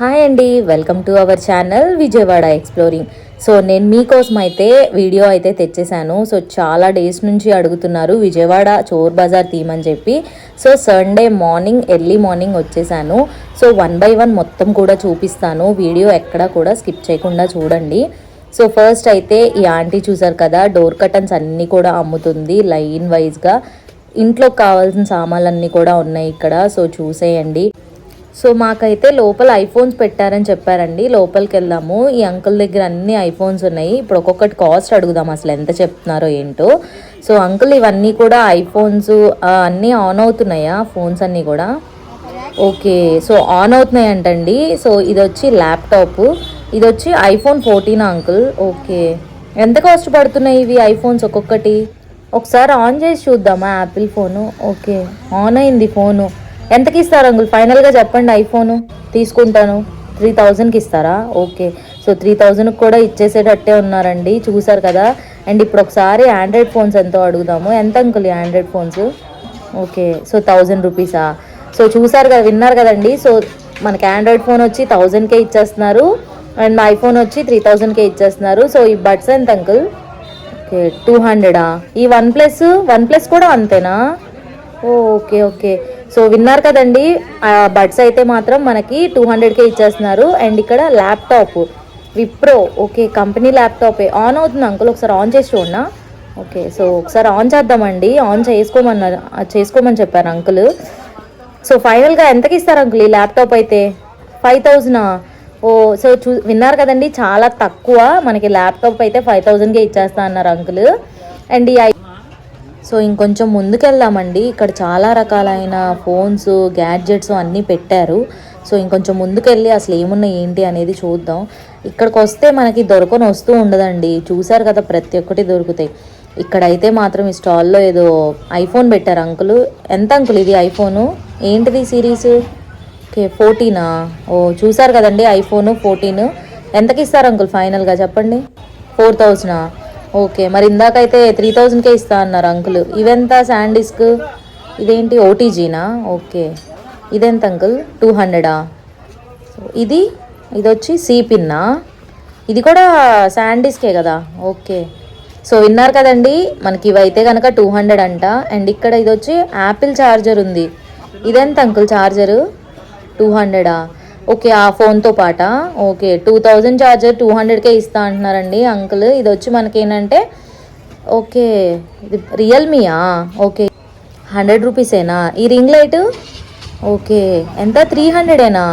Hi అండి welcome to our channel Vijayawada exploring so నేను మీకోసం అయితే వీడియో అయితే తెచ్చేసాను సో చాలా డేస్ నుంచి అడుగుతున్నారు విజయవాడ చోర్ బజార్ తీమని చెప్పి. So Sunday morning early morning వచ్చేసాను. సో వన్ బై వన్ మొత్తం కూడా చూపిస్తాను. వీడియో ఎక్కడ కూడా స్కిప్ చేయకుండా చూడండి. సో ఫస్ట్ అయితే ఈ ఆంటీ చూసారు కదా డోర్ కటన్స్ అన్నీ కూడా అమ్ముతుంది లైన్ వైజ్గా. ఇంట్లో కావాల్సిన సామాన్లన్నీ కూడా ఉన్నాయి ఇక్కడ. సో చూసేయండి. సో మాకైతే లోపల ఐఫోన్స్ పెట్టారని చెప్పారండి. లోపలికి వెళ్దాము ఈ అంకుల్ దగ్గర అన్ని ఐఫోన్స్ ఉన్నాయి. ఇప్పుడు ఒక్కొక్కటి కాస్ట్ అడుగుదాం అసలు ఎంత చెప్తున్నారో ఏంటో. సో అంకుల్ ఇవన్నీ కూడా ఐఫోన్స్ అన్నీ ఆన్ అవుతున్నాయా? ఫోన్స్ అన్నీ కూడా? ఓకే. సో ఆన్ అవుతున్నాయి అంటండి సో ఇది వచ్చి ల్యాప్టాప్. ఇది వచ్చి ఐఫోన్ ఫోర్టీన్ అంకుల్. ఓకే. ఎంత కాస్ట్ పడుతున్నాయి ఇవి ఐఫోన్స్ ఒక్కొక్కటి? ఒకసారి ఆన్ చేసి చూద్దామా? Apple phone? ఓకే. ఆన్ అయింది ఫోను. ఎంతకి ఇస్తారు అంకుల్? ఫైనల్గా చెప్పండి ఐఫోను తీసుకుంటాను. త్రీ థౌజండ్కి ఇస్తారా? ఓకే సో త్రీ థౌజండ్కి కూడా ఇచ్చేసేటట్టే ఉన్నారండి. చూసారు కదా? అండ్ ఇప్పుడు ఒకసారి ఆండ్రాయిడ్ ఫోన్స్ ఎంతో అడుగుదాము. ఎంత అంకుల్ ఈ Android phones okay so thousand రూపీసా so చూసారు కదా? విన్నారు కదండి? సో మనకి ఆండ్రాయిడ్ ఫోన్ వచ్చి థౌజండ్కే ఇచ్చేస్తున్నారు. అండ్ ఐఫోన్ వచ్చి త్రీ థౌజండ్కే ఇచ్చేస్తున్నారు. సో ఈ బడ్స్ ఎంత అంకుల్? ఓకే టూ హండ్రెడా ఈ వన్ ప్లస్ వన్ ప్లస్ కూడా అంతేనా? ఓకే ఓకే సో విన్నారు కదండి బడ్స్ అయితే మాత్రం మనకి టూ హండ్రెడ్కే ఇచ్చేస్తున్నారు. అండ్ ఇక్కడ ల్యాప్టాప్ విప్రో ఓకే కంపెనీ ల్యాప్టాపే. ఆన్ అవుతుంది అంకుల్ ఒకసారి ఆన్ చేసి చూడనా? ఓకే సో ఒకసారి ఆన్ చేద్దామండి. ఆన్ చేసుకోమన్నారు చేసుకోమని చెప్పారు అంకుల్. సో ఫైనల్గా ఎంతకి ఇస్తారు అంకుల్ ఈ ల్యాప్టాప్ అయితే? ఫైవ్ థౌజండా? ఓ సో చూ విన్నారు కదండి చాలా తక్కువ. మనకి ల్యాప్టాప్ అయితే ఫైవ్ థౌజండ్కే ఇచ్చేస్తా అన్నారు అంకుల్. అండ్ ఈ ఐ- సో ఇంకొంచెం ముందుకెళ్దామండి. ఇక్కడ చాలా రకాలైన ఫోన్స్ గ్యాడ్జెట్స్ అన్నీ పెట్టారు. సో ఇంకొంచెం ముందుకెళ్ళి అసలు ఏమున్నాయి ఏంటి అనేది చూద్దాం. ఇక్కడికి వస్తే మనకి దొరకని వస్తూ ఉండదండి. చూసారు కదా ప్రతి ఒక్కటి దొరుకుతాయి. ఇక్కడైతే మాత్రం ఈ స్టాల్లో ఏదో ఐఫోన్ పెట్టారు అంకుల్. ఎంత అంకుల్ ఇది ఐఫోను? ఏంటిది సిరీస్? ఓకే ఫోర్టీనా? ఓ చూసారు కదండి ఐఫోను ఫోర్టీన్. ఎంతకి ఇస్తారు అంకుల్ ఫైనల్గా చెప్పండి? ఫోర్ థౌజండా? ఓకే మరి ఇందాకైతే త్రీ థౌజండ్కే ఇస్తా అన్నారు అంకుల్. ఇవెంత శాండిస్క్ ఇదేంటి ఓటీజీనా ఓకే. ఇదెంత అంకుల్? టూ హండ్రెడా ఇది ఇది వచ్చి సిపిన్నా ఇది కూడా శాండిస్కే కదా? ఓకే. సో విన్నారు కదండి మనకి ఇవైతే కనుక టూ హండ్రెడ్ అంట. అండ్ ఇక్కడ ఇది వచ్చి యాపిల్ ఛార్జర్ ఉంది. ఇదెంత అంకుల్ ఛార్జరు టూ హండ్రెడా ఓకే ఆ ఫోన్తో పాట? Okay two thousand charger two హండ్రెడ్కే ఇస్తా అంటున్నారండి అంకుల్. ఇది వచ్చి మనకేంటంటే ఓకే ఇది రియల్మీయా ఓకే హండ్రెడ్ రూపీసేనా? ఈ రింగ్ లైట్? ఓకే ఎంత? త్రీ హండ్రెడేనా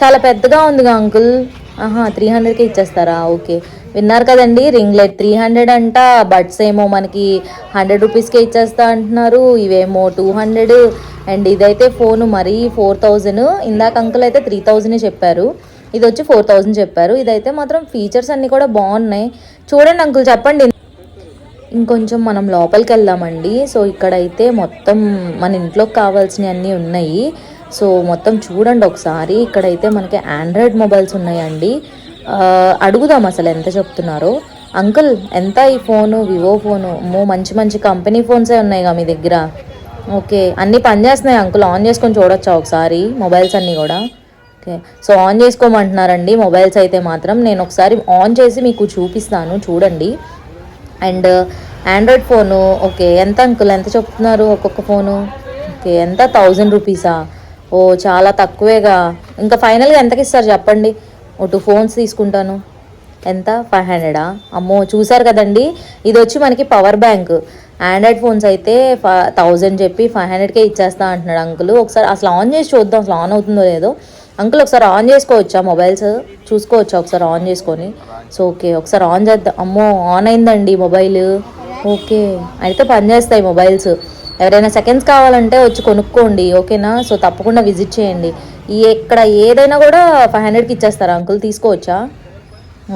చాలా పెద్దగా ఉందిగా అంకుల్. ఆహా త్రీ హండ్రెడ్కే ఇచ్చేస్తారా? ఓకే. విన్నారు కదండి రింగ్ లైట్ త్రీ హండ్రెడ్ అంట బడ్స్ ఏమో మనకి హండ్రెడ్ రూపీస్కే ఇచ్చేస్తా అంటున్నారు ఇవేమో టూ హండ్రెడ్ అండ్ ఇదైతే ఫోన్ మరీ ఫోర్ థౌజండ్ ఇందాక అంకుల్ అయితే త్రీ థౌజండ్ చెప్పారు. ఇది వచ్చి ఫోర్ థౌజండ్ చెప్పారు. ఇదైతే మాత్రం ఫీచర్స్ అన్నీ కూడా బాగున్నాయి. చూడండి అంకుల్ చెప్పండి. ఇంకొంచెం మనం లోపలికి వెళ్దామండి. సో ఇక్కడైతే మొత్తం మన ఇంట్లోకి కావాల్సినవి అన్నీ ఉన్నాయి. సో మొత్తం చూడండి ఒకసారి. ఇక్కడైతే మనకి ఆండ్రాయిడ్ మొబైల్స్ ఉన్నాయండి. అడుగుదాం అసలు ఎంత చెప్తున్నారో. అంకుల్ ఎంత ఈ ఫోను వివో ఫోను? మో మంచి మంచి కంపెనీ ఫోన్సే ఉన్నాయిగా మీ దగ్గర. ఓకే అన్నీ పనిచేస్తున్నాయి అంకుల్. ఆన్ చేసుకొని చూడొచ్చా ఒకసారి? మొబైల్స్ అన్నీ కూడా. ఓకే సో ఆన్ చేసుకోమంటున్నారండి. మొబైల్స్ అయితే మాత్రం నేను ఒకసారి ఆన్ చేసి మీకు చూపిస్తాను. చూడండి. And android phone okay. ఎంత అంకుల్? ఎంత చెప్తున్నారు ఒక్కొక్క ఫోను? ఓకే ఎంత? థౌజండ్ రూపీసా ఓ చాలా తక్కువేగా. ఇంకా ఫైనల్గా ఎంతకి ఇస్తారు చెప్పండి? ఓ టూ ఫోన్స్ తీసుకుంటాను. ఎంత? ఫైవ్ హండ్రెడా? అమ్మో చూసారు కదండి? ఇది వచ్చి మనకి పవర్ బ్యాంక్. ఆండ్రాయిడ్ ఫోన్స్ అయితే థౌజండ్ చెప్పి ఫైవ్ హండ్రెడ్కే ఇచ్చేస్తా అంటున్నాడు అంకుల్. ఒకసారి అసలు ఆన్ చేసి చూద్దాం అసలు ఆన్ అవుతుందో లేదో. అంకుల్ ఒకసారి ఆన్ చేసుకోవచ్చా మొబైల్స్? చూసుకోవచ్చా ఒకసారి ఆన్ చేసుకొని? సో ఓకే ఒకసారి ఆన్ చేద్దాం. అమ్మో ఆన్ అయిందండి మొబైల్. ఓకే అయితే పనిచేస్తాయి మొబైల్స్. ఎవరైనా సెకండ్స్ కావాలంటే వచ్చి కొనుక్కోండి ఓకేనా? సో తప్పకుండా విజిట్ చేయండి. ఇక్కడ ఏదైనా కూడా ఫైవ్ హండ్రెడ్కి ఇచ్చేస్తారా. అంకుల్ తీసుకోవచ్చా?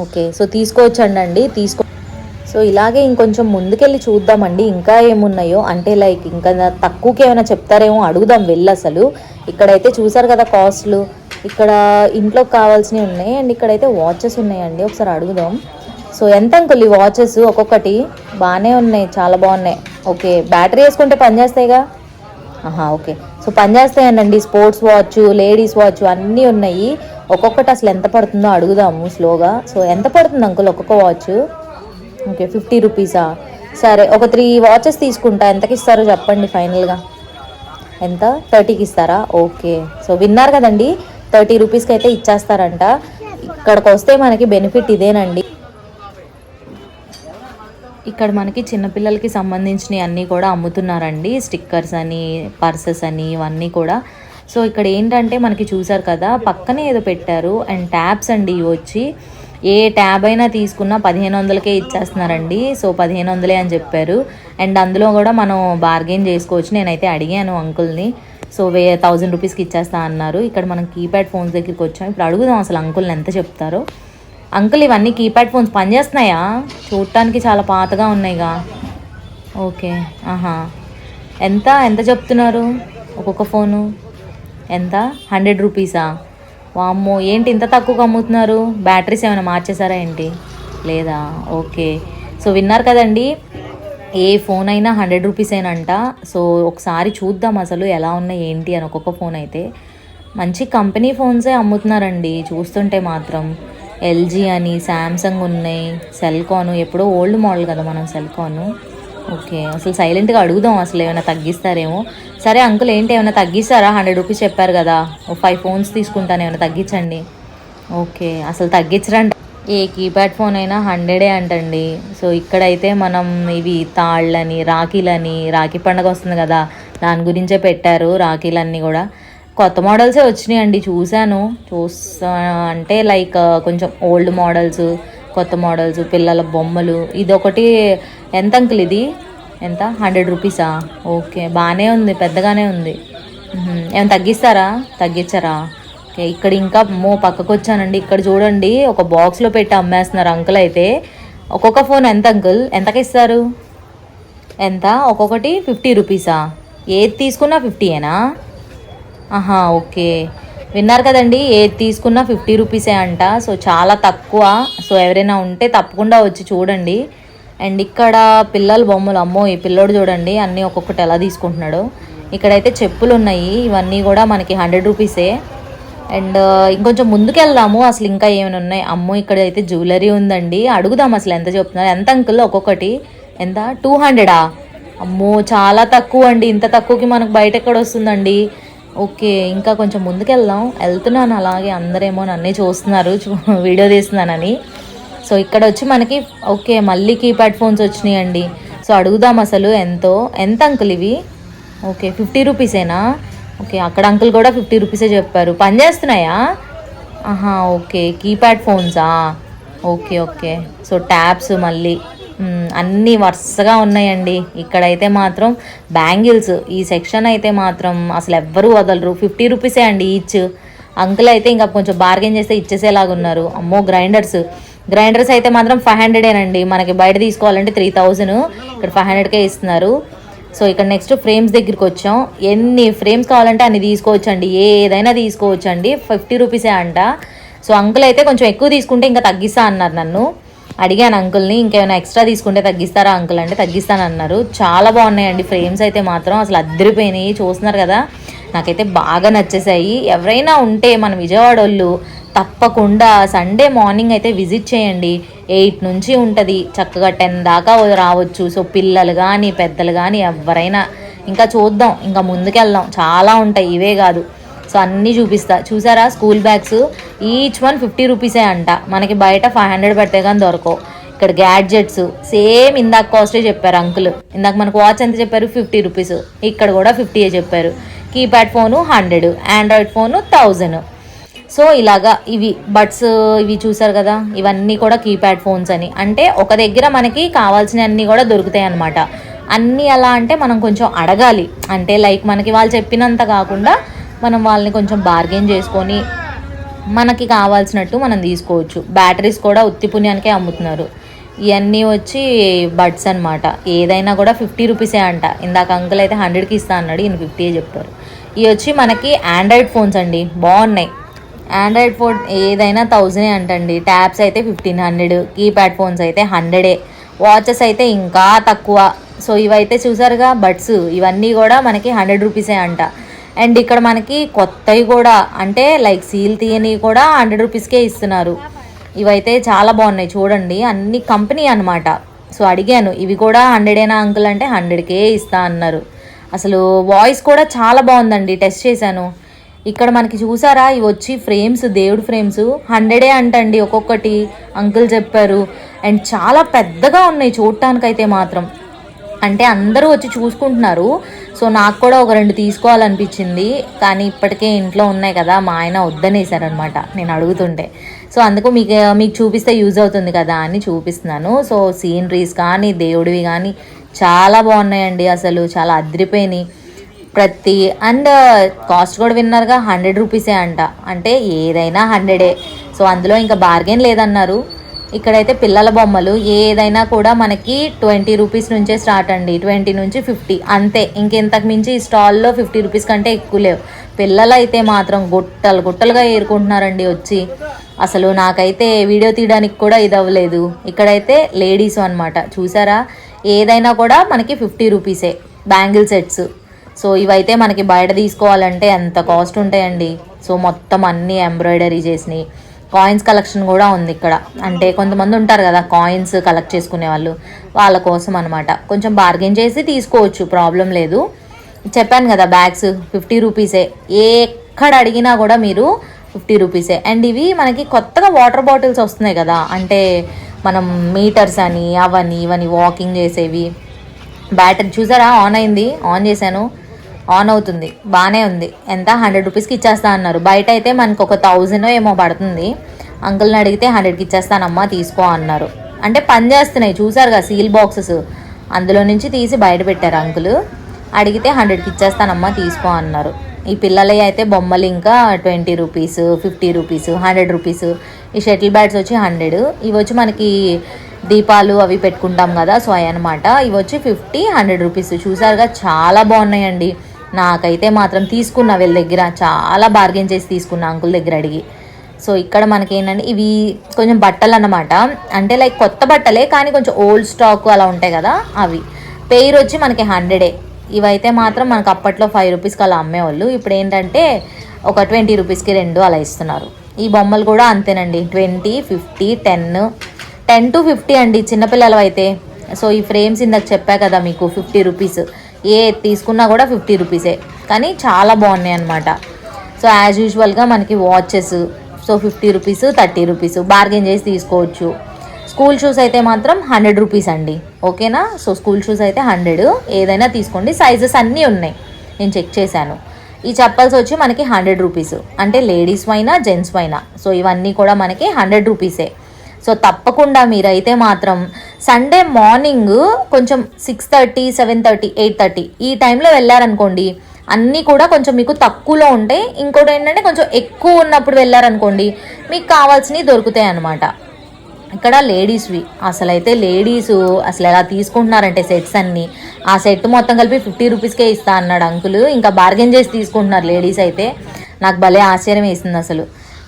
ఓకే సో తీసుకోవచ్చండి అండి తీసుకో. సో ఇలాగే ఇంకొంచెం ముందుకెళ్ళి చూద్దామండి. ఇంకా ఏమున్నాయో? అంటే లైక్ ఇంకా తక్కువకి ఏమైనా చెప్తారేమో అడుగుదాం వెళ్ళి అసలు. ఇక్కడైతే చూసారు కదా కాస్ట్లు. ఇక్కడ ఇంట్లోకి కావాల్సినవి ఉన్నాయి. అండ్ ఇక్కడైతే వాచెస్ ఉన్నాయండి. ఒకసారి అడుగుదాం. సో ఎంత అంకుల్ ఈ వాచెస్? ఒక్కొక్కటి? బాగానే ఉన్నాయి చాలా బాగున్నాయి. ఓకే బ్యాటరీ వేసుకుంటే పనిచేస్తాయిగా ఆహా ఓకే. సో పనిచేస్తాయనండి స్పోర్ట్స్ వాచ్ లేడీస్ వాచ్ అన్నీ ఉన్నాయి. ఒక్కొక్కటి అసలు ఎంత పడుతుందో అడుగుదాము స్లోగా. సో ఎంత పడుతుంది అంకుల్ ఒక్కొక్క వాచ్? Okay fifty రూపీసా? సరే ఒక త్రీ వాచెస్ తీసుకుంటా. ఎంతకి ఇస్తారో చెప్పండి ఫైనల్గా. ఎంత? థర్టీకి ఇస్తారా? ఓకే. సో విన్నారు కదండి థర్టీ రూపీస్కి అయితే ఇచ్చేస్తారంట. ఇక్కడికి వస్తే మనకి బెనిఫిట్ ఇదేనండి. ఇక్కడ మనకి చిన్నపిల్లలకి సంబంధించినవి అన్నీ కూడా అమ్ముతున్నారండి. స్టిక్కర్స్ అని పర్సెస్ అని ఇవన్నీ కూడా. సో ఇక్కడ ఏంటంటే మనకి చూసారు కదా పక్కనే ఏదో పెట్టారు. అండ్ ట్యాబ్స్ అండి ఇవి వచ్చి. ఏ ట్యాబ్ అయినా తీసుకున్నా పదిహేను వందలకే ఇచ్చేస్తున్నారండి. సో పదిహేను వందలే అని చెప్పారు. అండ్ అందులో కూడా మనం బార్గెన్ చేసుకోవచ్చు. నేనైతే అడిగాను అంకుల్ని. సో వే థౌజండ్ రూపీస్కి ఇచ్చేస్తా అన్నారు. ఇక్కడ మనం కీప్యాడ్ ఫోన్స్ దగ్గరికి వచ్చాం. ఇప్పుడు అడుగుదాం అసలు అంకుల్ని ఎంత చెప్తారో. అంకుల్ ఇవన్నీ కీప్యాడ్ ఫోన్స్ పనిచేస్తున్నాయా? చూడటానికి చాలా పాతగా ఉన్నాయిగా. ఓకే ఆహా. ఎంత? ఎంత చెప్తున్నారు ఒక్కొక్క ఫోను? ఎంత? హండ్రెడ్ రూపీసా? వామ్మో ఏంటి ఇంత తక్కువగా అమ్ముతున్నారు? బ్యాటరీస్ ఏమైనా మార్చేసారా ఏంటి? లేదా? ఓకే. సో విన్నారు కదండి ఏ ఫోన్ అయినా హండ్రెడ్ రూపీస్ అయినంట సో ఒకసారి చూద్దాం అసలు ఎలా ఉన్నాయి ఏంటి అని ఒక్కొక్క ఫోన్ అయితే మంచి కంపెనీ ఫోన్సే అమ్ముతున్నారండి చూస్తుంటే మాత్రం. ఎల్జీ అని శాంసంగ్ ఉన్నాయి సెల్కాను ఎప్పుడో ఓల్డ్ మోడల్ కదా మనం సెల్కాను. ఓకే అసలు సైలెంట్గా అడుగుదాం అసలు ఏమైనా తగ్గిస్తారేమో. సరే అంకుల్ ఏంటి ఏమైనా తగ్గిస్తారా? హండ్రెడ్ రూపీస్ చెప్పారు కదా ఓ ఫైవ్ ఫోన్స్ తీసుకుంటాను ఏమైనా తగ్గించండి. ఓకే అసలు తగ్గించరండి. ఏ కీప్యాడ్ ఫోన్ అయినా హండ్రెడే అంటండి. సో ఇక్కడైతే మనం ఇవి తాళ్ళని రాఖీలని రాఖీ పండగ వస్తుంది కదా దాని గురించే పెట్టారు రాఖీలన్నీ కూడా. కొత్త మోడల్సే వచ్చినాయి అండి చూశాను. చూస్తా అంటే లైక్ కొంచెం ఓల్డ్ మోడల్స్ కొత్త మోడల్స్ పిల్లల బొమ్మలు. ఇది ఒకటి ఎంత అంకుల్ ఇది? ఎంత? హండ్రెడ్ రూపీసా? ఓకే బాగానే ఉంది పెద్దగానే ఉంది. ఏమైనా తగ్గిస్తారా? తగ్గించారా? ఓకే ఇక్కడ ఇంకా మో పక్కకు వచ్చానండి ఇక్కడ చూడండి ఒక బాక్స్లో పెట్టి అమ్మేస్తున్నారు అంకుల్ అయితే ఒక్కొక్క ఫోన్ ఎంత అంకుల్? ఎంతకి ఇస్తారు? ఎంత? ఒక్కొక్కటి ఫిఫ్టీ రూపీసా? ఏది తీసుకున్నా ఫిఫ్టీయేనా? ఆహా ఓకే. విన్నారు కదండి ఏది తీసుకున్నా ఫిఫ్టీ రూపీసే అంట. సో చాలా తక్కువ. సో ఎవరైనా ఉంటే తప్పకుండా వచ్చి చూడండి. అండ్ ఇక్కడ పిల్లల బొమ్మలు అమ్మో ఈ పిల్లోడు చూడండి అన్నీ ఒక్కొక్కటి ఎలా తీసుకుంటున్నాడు. ఇక్కడైతే చెప్పులు ఉన్నాయి ఇవన్నీ కూడా మనకి హండ్రెడ్ రూపీసే. అండ్ ఇంకొంచెం ముందుకెళ్దాము అసలు ఇంకా ఏమైనా ఉన్నాయి. అమ్మో ఇక్కడ అయితే జ్యువెలరీ ఉందండి. అడుగుదాం అసలు ఎంత చెప్తున్నారు. ఎంత అంకుల్? ఒక్కొక్కటి. ఎంత? టూ హండ్రెడా? అమ్మో చాలా తక్కువ అండి. ఇంత తక్కువకి మనకు బయట ఎక్కడ వస్తుందండి? ఓకే ఇంకా కొంచెం ముందుకెళ్దాం. వెళ్తున్నాను అలాగే అందరేమో నన్నే చూస్తున్నారు వీడియో తీస్తున్నానని. సో ఇక్కడ వచ్చి మనకి ఓకే మళ్ళీ కీప్యాడ్ ఫోన్స్ వచ్చినాయండి. సో అడుగుదాం అసలు ఎంతో. ఎంత అంకుల్ ఇవి? ఓకే ఫిఫ్టీ రూపీసేనా? ఓకే అక్కడ అంకుల్ కూడా ఫిఫ్టీ రూపీసే చెప్పారు. పని చేస్తున్నాయా? ఆహా okay keypad ఫోన్సా? Okay okay. So tabs మళ్ళీ. అన్నీ వరుసగా ఉన్నాయండి. ఇక్కడైతే మాత్రం బ్యాంగిల్స్ ఈ సెక్షన్ అయితే మాత్రం అసలు ఎవ్వరూ వదలరు. ఫిఫ్టీ రూపీసే అండి ఈచ్. అంకుల్ అయితే ఇంకా కొంచెం బార్గెన్ చేస్తే ఇచ్చేసేలాగా ఉన్నారు. అమ్మో గ్రైండర్స్. గ్రైండర్స్ అయితే మాత్రం ఫైవ్ హండ్రెడేనండి. మనకి బయట తీసుకోవాలంటే త్రీ థౌజండ్. ఇక్కడ ఫైవ్ హండ్రెడ్కే ఇస్తున్నారు. సో ఇక్కడ నెక్స్ట్ ఫ్రేమ్స్ దగ్గరికి వచ్చాం. ఎన్ని ఫ్రేమ్స్ కావాలంటే అన్ని తీసుకోవచ్చండి. ఏదైనా తీసుకోవచ్చండి. ఫిఫ్టీ రూపీసే అంట. సో అంకుల్ అయితే కొంచెం ఎక్కువ తీసుకుంటే ఇంకా తగ్గిస్తా అన్నారు నన్ను. అడిగాను అంకుల్ని ఇంకేమైనా ఎక్స్ట్రా తీసుకుంటే తగ్గిస్తారా అంకుల్ అంటే తగ్గిస్తానన్నారు. చాలా బాగున్నాయండి ఫ్రేమ్స్ అయితే మాత్రం అసలు అద్దరిపోయినాయి చూస్తున్నారు కదా. నాకైతే బాగా నచ్చేసాయి ఎవరైనా ఉంటే మన విజయవాడ వాళ్ళు తప్పకుండా సండే మార్నింగ్ అయితే విజిట్ చేయండి. ఎయిట్ నుంచి ఉంటుంది. చక్కగా టెన్ దాకా రావచ్చు. సో పిల్లలు కానీ పెద్దలు కానీ ఎవరైనా. ఇంకా చూద్దాం. ఇంకా ముందుకెళ్దాం. చాలా ఉంటాయి. ఇవే కాదు. సో అన్నీ చూపిస్తా. చూసారా? School bags. Each one fifty రూపీసే అంట. మనకి బయట ఫైవ్ హండ్రెడ్ పెడితే కానీ దొరకవు. ఇక్కడ గ్యాడ్జెట్స్. సేమ్ ఇందాక కాస్టే చెప్పారు అంకుల్. ఇందాక మనకు వాచ్ ఎంత చెప్పారు? Fifty rupees. ఇక్కడ కూడా ఫిఫ్టీయే చెప్పారు. Keypad phone hundred. Android phone thousand. So ఇలాగా ఇవి బడ్స్ ఇవి చూసారు కదా? ఇవన్నీ కూడా కీప్యాడ్ ఫోన్స్ అని. అంటే ఒక దగ్గర మనకి కావాల్సిన అన్నీ కూడా దొరుకుతాయి అన్నమాట. అన్నీ ఎలా అంటే మనం కొంచెం అడగాలి. అంటే లైక్ మనకి వాళ్ళు చెప్పినంత కాకుండా మనం వాళ్ళని కొంచెం బార్గెన్ చేసుకొని మనకి కావాల్సినట్టు మనం తీసుకోవచ్చు. బ్యాటరీస్ కూడా ఉత్తి పుణ్యానికే అమ్ముతున్నారు. ఇవన్నీ వచ్చి బడ్స్ అన్నమాట. ఏదైనా కూడా ఫిఫ్టీ రూపీసే అంట. ఇందాక అంకుల్ అయితే హండ్రెడ్కి ఇస్తా అన్నాడు ఈయన ఫిఫ్టీ చెప్తారు. ఇవి వచ్చి మనకి ఆండ్రాయిడ్ ఫోన్స్ అండి. బాగున్నాయి. ఆండ్రాయిడ్ ఫోన్ ఏదైనా థౌజండే అంటండి. ట్యాబ్స్ అయితే ఫిఫ్టీన్ హండ్రెడ్ కీప్యాడ్ ఫోన్స్ అయితే హండ్రెడే వాచెస్ అయితే ఇంకా తక్కువ. సో ఇవైతే చూసారుగా బడ్స్ ఇవన్నీ కూడా మనకి హండ్రెడ్ రూపీసే అంట. అండ్ ఇక్కడ మనకి కొత్తవి కూడా అంటే లైక్ సీల్ తీయని కూడా హండ్రెడ్ రూపీస్కే ఇస్తున్నారు. ఇవైతే చాలా బాగున్నాయి చూడండి అన్ని కంపెనీ అనమాట సో అడిగాను ఇవి కూడా హండ్రెడేనా అంకుల్ అంటే హండ్రెడ్కే ఇస్తా అన్నారు. అసలు వాయిస్ కూడా చాలా బాగుందండి టెస్ట్ చేశాను. ఇక్కడ మనకి చూసారా ఇవి వచ్చి ఫ్రేమ్స్ దేవుడు ఫ్రేమ్స్ హండ్రెడే అంటండి ఒక్కొక్కటి అంకుల్ చెప్పారు. అండ్ చాలా పెద్దగా ఉన్నాయి చూడటానికైతే మాత్రం. అంటే అందరూ వచ్చి చూసుకుంటున్నారు. సో నాకు కూడా ఒక రెండు తీసుకోవాలనిపించింది కానీ ఇప్పటికే ఇంట్లో ఉన్నాయి కదా మా ఆయన వద్దనేసారనమాట నేను అడుగుతుంటే. సో అందుకు మీకు మీకు చూపిస్తే యూజ్ అవుతుంది కదా అని చూపిస్తున్నాను. సో సీనరీస్ కానీ దేవుడివి కానీ చాలా బాగున్నాయండి అసలు చాలా అదిరిపోయినాయి. ప్రతి అండ్ కాస్ట్ కూడా విన్నారుగా హండ్రెడ్ రూపీసే అంట. అంటే ఏదైనా హండ్రెడే. సో అందులో ఇంకా బార్గెన్ లేదన్నారు. ఇక్కడైతే పిల్లల బొమ్మలు ఏదైనా కూడా మనకి ట్వంటీ రూపీస్ నుంచే స్టార్ట్ అండి. ట్వంటీ నుంచి ఫిఫ్టీ. అంతే. ఇంకెంతకు మించి ఈ స్టాల్లో ఫిఫ్టీ రూపీస్ కంటే ఎక్కువ లేవు. పిల్లలు అయితే మాత్రం గుట్టలు గుట్టలుగా ఏరుకుంటున్నారండి వచ్చి. అసలు నాకైతే వీడియో తీయడానికి కూడా ఇది అవ్వలేదు. ఇక్కడైతే లేడీస్ అన్నమాట. చూసారా? ఏదైనా కూడా మనకి ఫిఫ్టీ రూపీసే బ్యాంగిల్ సెట్స్. సో ఇవైతే మనకి బయట తీసుకోవాలంటే ఎంత కాస్ట్ ఉంటాయండి. సో మొత్తం అన్ని ఎంబ్రాయిడరీ చేసినాయి. కాయిన్స్ కలెక్షన్ కూడా ఉంది ఇక్కడ. అంటే కొంతమంది ఉంటారు కదా కాయిన్స్ కలెక్ట్ చేసుకునే వాళ్ళు. వాళ్ళ కోసం అనమాట కొంచెం బార్గెన్ చేసి తీసుకోవచ్చు ప్రాబ్లం లేదు. చెప్పాను కదా బ్యాగ్స్ ఫిఫ్టీ రూపీసే ఎక్కడ అడిగినా కూడా మీరు ఫిఫ్టీ రూపీసే అండ్ ఇవి మనకి కొత్తగా వాటర్ బాటిల్స్ వస్తున్నాయి కదా. అంటే మనం మీటర్స్ అని అవని ఇవని వాకింగ్ చేసేవి. బ్యాటరీ చూసారా? ఆన్ అయింది. ఆన్ చేశాను. ఆన్ అవుతుంది. బాగానే ఉంది. ఎంత? హండ్రెడ్ రూపీస్కి ఇచ్చేస్తా అన్నారు. బయట అయితే మనకు ఒక థౌజండ్ ఏమో పడుతుంది. అంకుల్ని అడిగితే హండ్రెడ్కి ఇచ్చేస్తానమ్మా తీసుకో అన్నారు. అంటే పని చేస్తున్నాయి. చూసారు కదా సీల్ బాక్సెస్ అందులో నుంచి తీసి బయట పెట్టారు అంకుల్ అడిగితే హండ్రెడ్కి ఇచ్చేస్తానమ్మా తీసుకో అన్నారు. ఈ పిల్లలవి అయితే బొమ్మలు ఇంకా twenty rupees fifty rupees hundred rupees ఈ షటిల్ బ్యాట్స్ వచ్చి హండ్రెడ్ ఇవి వచ్చి మనకి దీపాలు అవి పెట్టుకుంటాం కదా సో అవి అనమాట ఇవి వచ్చి ఫిఫ్టీ హండ్రెడ్ రూపీస్ చూసారుగా చాలా బాగున్నాయండి. నాకైతే మాత్రం తీసుకున్న వీళ్ళ దగ్గర చాలా బార్గెన్ చేసి తీసుకున్న అంకుల్ దగ్గర అడిగి. సో ఇక్కడ మనకి ఏంటంటే ఇవి కొంచెం బట్టలు అన్నమాట. అంటే లైక్ కొత్త బట్టలే కానీ కొంచెం ఓల్డ్ స్టాక్ అలా ఉంటాయి కదా అవి. పేరు వచ్చి మనకి హండ్రెడే ఇవైతే మాత్రం మనకు అప్పట్లో ఫైవ్ రూపీస్కి అలా అమ్మేవాళ్ళు. ఇప్పుడు ఏంటంటే ఒక ట్వంటీ రూపీస్కి రెండు అలా ఇస్తున్నారు. ఈ బొమ్మలు కూడా అంతేనండి. Twenty fifty ten ten to fifty అండి చిన్నపిల్లలు అయితే సో ఈ ఫ్రేమ్స్ ఇందాక చెప్పా కదా మీకు ఫిఫ్టీ రూపీస్ ఏ తీసుకున్నా కూడా ఫిఫ్టీ రూపీసే. కానీ చాలా బాగున్నాయి అనమాట సో యాజ్ యూజువల్గా మనకి watches so fifty rupees thirty rupees bargain చేసి తీసుకోవచ్చు. స్కూల్ షూస్ అయితే మాత్రం హండ్రెడ్ రూపీస్ అండి. ఓకేనా? సో స్కూల్ షూస్ అయితే హండ్రెడ్ ఏదైనా తీసుకోండి. సైజెస్ అన్నీ ఉన్నాయి. నేను చెక్ చేశాను. ఈ చప్పల్స్ వచ్చి మనకి హండ్రెడ్ రూపీస్ అంటే లేడీస్ పైన జెంట్స్ పైన సో ఇవన్నీ కూడా మనకి హండ్రెడ్ రూపీసే సో తప్పకుండా మీరైతే మాత్రం సండే మార్నింగ్ కొంచెం six thirty seven thirty eight thirty ఈ టైంలో వెళ్ళారనుకోండి అన్నీ కూడా కొంచెం మీకు తక్కువలో ఉంటాయి. ఇంకోటి ఏంటంటే కొంచెం ఎక్కువ ఉన్నప్పుడు వెళ్ళారనుకోండి మీకు కావాల్సినవి దొరుకుతాయి అన్నమాట. ఇక్కడ లేడీస్వి అసలు అయితే లేడీస్ అసలు ఎలా తీసుకుంటున్నారంటే సెట్స్ అన్ని. ఆ సెట్ మొత్తం కలిపి ఫిఫ్టీ రూపీస్కే ఇస్తా అన్నాడు అంకుల్ ఇంకా బార్గెన్ చేసి తీసుకుంటున్నారు లేడీస్ అయితే. నాకు భలే ఆశ్చర్యం వేసింది అసలు.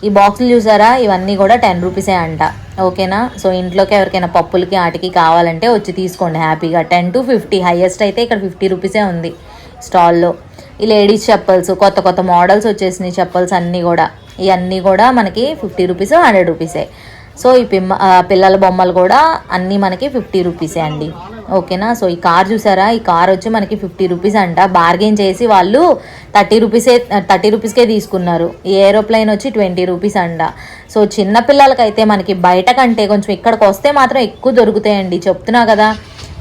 ఈ బాక్సులు చూసారా? ఇవన్నీ కూడా టెన్ రూపీసే అంట. ఓకేనా? సో ఇంట్లోకి ఎవరికైనా పప్పులకి వాటికి కావాలంటే వచ్చి తీసుకోండి హ్యాపీగా. టెన్ టు ఫిఫ్టీ హైయెస్ట్ అయితే ఇక్కడ ఫిఫ్టీ రూపీసే ఉంది స్టాల్లో. ఈ లేడీస్ చెప్పల్స్ కొత్త కొత్త మోడల్స్ వచ్చేసినాయి చెప్పల్స్ అన్నీ కూడా. ఇవన్నీ కూడా మనకి ఫిఫ్టీ రూపీస్ హండ్రెడ్ రూపీసే. సో ఈ పిమ్మ పిల్లల బొమ్మలు కూడా అన్నీ మనకి ఫిఫ్టీ రూపీసే అండి. ఓకేనా? సో ఈ కార్ చూసారా? ఈ కార్ వచ్చి మనకి ఫిఫ్టీ రూపీస్ అంట. బార్గెన్ చేసి వాళ్ళు థర్టీ రూపీసే థర్టీ రూపీస్కే తీసుకున్నారు. ఈ ఏరోప్లెయిన్ వచ్చి ట్వంటీ రూపీస్ అంట. సో చిన్న పిల్లలకైతే మనకి బయట కంటే కొంచెం ఇక్కడికి వస్తే మాత్రం ఎక్కువ దొరుకుతాయండి. చెప్తున్నా కదా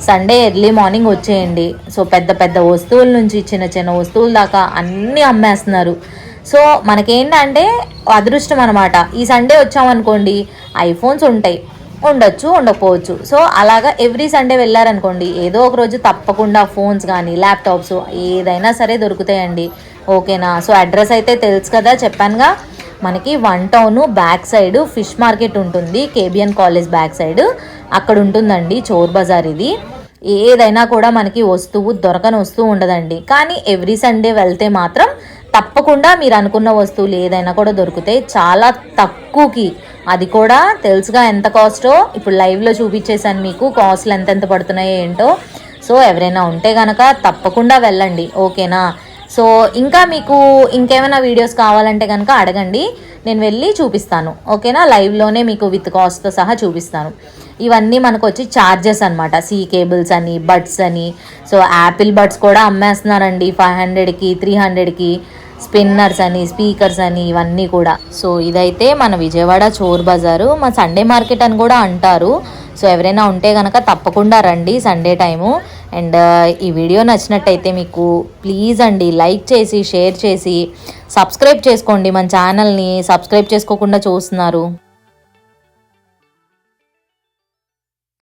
సండే ఎర్లీ మార్నింగ్ వచ్చేయండి. సో పెద్ద పెద్ద వస్తువుల నుంచి చిన్న చిన్న వస్తువుల దాకా అన్నీ అమ్మేస్తున్నారు. సో మనకేంటంటే అదృష్టం అనమాట ఈ సండే వచ్చామనుకోండి ఐఫోన్స్ ఉంటాయి. ఉండొచ్చు ఉండకపోవచ్చు. సో అలాగా ఎవ్రీ సండే వెళ్ళారనుకోండి ఏదో ఒక రోజు తప్పకుండా ఫోన్స్ కానీ ల్యాప్టాప్స్ ఏదైనా సరే దొరుకుతాయండి. ఓకేనా? సో అడ్రస్ అయితే తెలుసు కదా చెప్పానుగా. మనకి one town back side fish market ఉంటుంది. కేబిఎన్ కాలేజ్ బ్యాక్ సైడ్ అక్కడ ఉంటుందండి చోర్ బజార్ ఇది. ఏదైనా కూడా మనకి వస్తువు దొరకని వస్తువు ఉండదండి. కానీ ఎవ్రీ సండే వెళ్తే మాత్రం తప్పకుండా మీరు అనుకున్న వస్తువులు ఏదైనా కూడా దొరుకుతాయి చాలా తక్కువకి. అది కూడా తెలుసుగా ఎంత కాస్టో ఇప్పుడు లైవ్లో చూపించేశాను మీకు కాస్ట్లు ఎంతెంత పడుతున్నాయో ఏంటో. సో ఎవరైనా ఉంటే కనుక తప్పకుండా వెళ్ళండి. ఓకేనా? సో ఇంకా మీకు ఇంకేమైనా వీడియోస్ కావాలంటే కనుక అడగండి. నేను వెళ్ళి చూపిస్తాను. ఓకేనా? లైవ్లోనే మీకు విత్ కాస్ట్తో సహా చూపిస్తాను. ఇవన్నీ మనకు వచ్చి ఛార్జెస్ అనమాట సీ కేబుల్స్ అని బడ్స్ అని. సో యాపిల్ బడ్స్ కూడా అమ్మేస్తున్నారండి. ఫైవ్ హండ్రెడ్కి త్రీ హండ్రెడ్కి స్పిన్నర్స్ అని స్పీకర్స్ అని ఇవన్నీ కూడా. సో ఇదైతే మన విజయవాడ చోర్ బజారు. మా సండే మార్కెట్ అని కూడా అంటారు. సో ఎవరైనా ఉంటే కనుక తప్పకుండా రండి సండే టైము. అండ్ ఈ వీడియో నచ్చినట్టయితే మీకు ప్లీజ్ అండి లైక్ చేసి షేర్ చేసి సబ్స్క్రైబ్ చేసుకోండి మన ఛానల్ని. సబ్స్క్రైబ్ చేసుకోకుండా చూస్తున్నారు.